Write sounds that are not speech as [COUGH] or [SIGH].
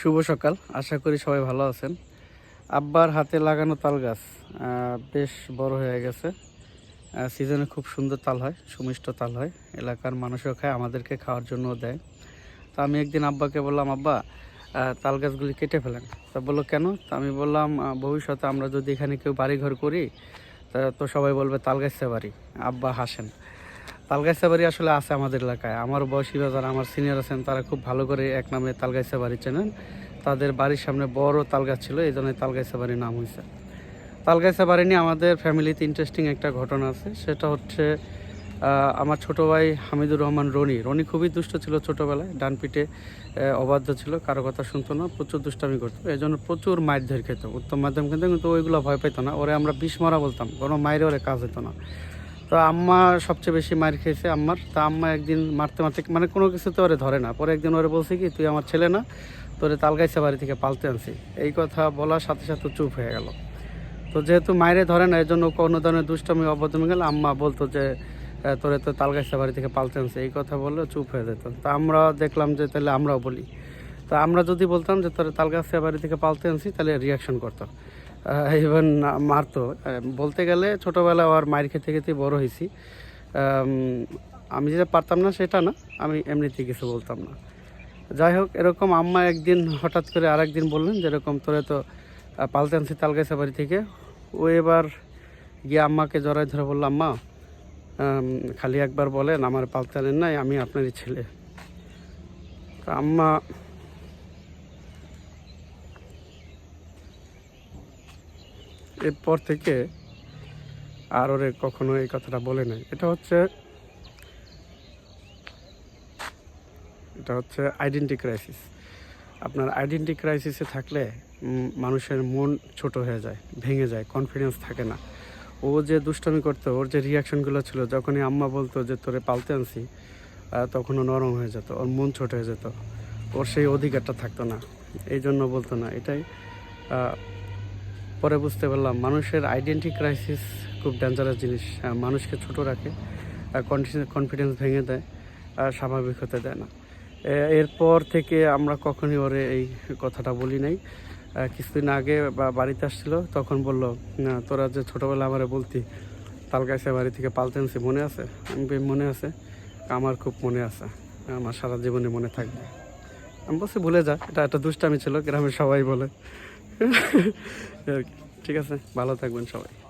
শুভ সকাল। আশা করি সবাই ভালো আছেন। আব্বার হাতে লাগানো তাল গাছ বেশ বড় হয়ে গেছে। সিজনে খুব সুন্দর তাল হয়, সুমিষ্ট তাল হয়। এলাকার মানুষও খায়, আমাদেরকে খাওয়ার জন্যও দেয়। তো আমি একদিন আব্বাকে বললাম, আব্বা তাল গাছগুলি কেটে ফেলেন। তা বলল, কেন? তা আমি বললাম ভবিষ্যতে আমরা যদি এখানে কেউ বাড়িঘর করি, তা সবাই বলবে তাল গাছের বাড়ি আব্বা হাসেন। তালগাইসা বাড়ি আসলে আছে আমাদের এলাকায়। আমার বয়সী বা যারা আমার সিনিয়র আছেন, তারা খুব ভালো করে এক নামে তালগাইসা বাড়ি চেনেন। তাদের বাড়ির সামনে বড় তালগাছ ছিল, এই জন্য তালগাইসা বাড়ির নাম হয়েছে তালগাইসা বাড়ি নিয়ে আমাদের ফ্যামিলিতে ইন্টারেস্টিং একটা ঘটনা আছে, সেটা হচ্ছে আমার ছোট ভাই হামিদুর রহমান রনি। রনি খুবই দুষ্ট ছিল ছোটবেলায়, ডান পিঠে অবাধ্য ছিল, কারও কথা শুনতো না, প্রচুর দুষ্টামি করতো, এই জন্য প্রচুর মায়ের ধরে খেত। উত্তম মাধ্যম কিন্তু কিন্তু ওইগুলো ভয় পেতো না, ওরে আমরা বিষ মারা বলতাম, কোনো মায়ের ওরে কাজ হতো না। তো আম্মা সবচেয়ে বেশি মার খেয়েছে আম্মার। তা আম্মা একদিন মারতে মারতে মানে কোনো কিছুতে ওরে ধরে না। পরে একদিন ওরে বলছে কি, তুই আমার ছেলে না, তোরে তালগাইছে বাড়ি থেকে পালতে আনছি। এই কথা বলার সাথে সাথে চুপ হয়ে গেল। তো যেহেতু মায়েরে ধরে না এই জন্য কোনো ধরনের দুষ্টমি অবদমি গেলে আম্মা বলতো যে তোরে তো তালগাইছে বাড়ি থেকে পালতে আনছে। এই কথা বললে চুপ হয়ে যেত। তা আমরা দেখলাম যে, তাহলে আমরাও বলি। তা আমরা যদি বলতাম যে, তোরে তালগাছে বাড়ি থেকে পালতে আনছি, তাহলে রিয়াকশন করতো ইভেন মারতো। বলতে গেলে ছোটোবেলায় আর মায়ের খেতে খেতে বড় হয়েছি। আমি যেটা পারতাম না সেটা না, আমি এমনিতেই কিছু বলতাম না। যাই হোক, এরকম আম্মা একদিন হঠাৎ করে আর একদিন বললেন যেরকম তোরে তো পালতে আনছি তালগাইসা বাড়ি থেকে। ও এবার গিয়ে আম্মাকে জড়াই ধরে বললাম আম্মা খালি একবার বলেন, আমার পালতে আনেন নাই, আমি আপনারই ছেলে। তো আম্মা এরপর থেকে আর ওরে কখনো এই কথাটা বলে নাই। এটা হচ্ছে এটা হচ্ছে আইডেন্টি ক্রাইসিস আপনার আইডেন্টি ক্রাইসিসে থাকলে মানুষের মন ছোট হয়ে যায়, ভেঙে যায় কনফিডেন্স থাকে না। ও যে দুষ্টামি করতো, ওর যে রিয়াকশনগুলো ছিল, যখনই আম্মা বলতো যে তোরে পালতে আনছি তখনও নরম হয়ে যেত, ওর মন ছোট হয়ে যেত। ওর সেই অধিকারটা থাকতো না এই জন্য বলতো না। এটাই পরে বুঝতে পারলাম, মানুষের আইডেন্টি ক্রাইসিস খুব ডেঞ্জারাস জিনিস। মানুষকে ছোট রাখে কনফিডেন্স ভেঙে দেয়, আর স্বাভাবিক হতে দেয় না। এরপর থেকে আমরা কখনই ওরে এই কথাটা বলি নাই। কিছুদিন আগে বা বাড়িতে আসছিল, তখন বলল, না, তোরা যে ছোটোবেলা আমারে বলতি তালগাইছে বাড়ি থেকে পালতে আনছি, মনে আছে? আমি মনে আছে, আমার খুব মনে আছে, আমার সারা জীবনে মনে থাকবে। আমি বলছি, ভুলে যা, এটা একটা দুষ্টামি ছিল, গ্রামের সবাই বলে। [LAUGHS] ঠিক আছে ভালো থাকবেন সবাই।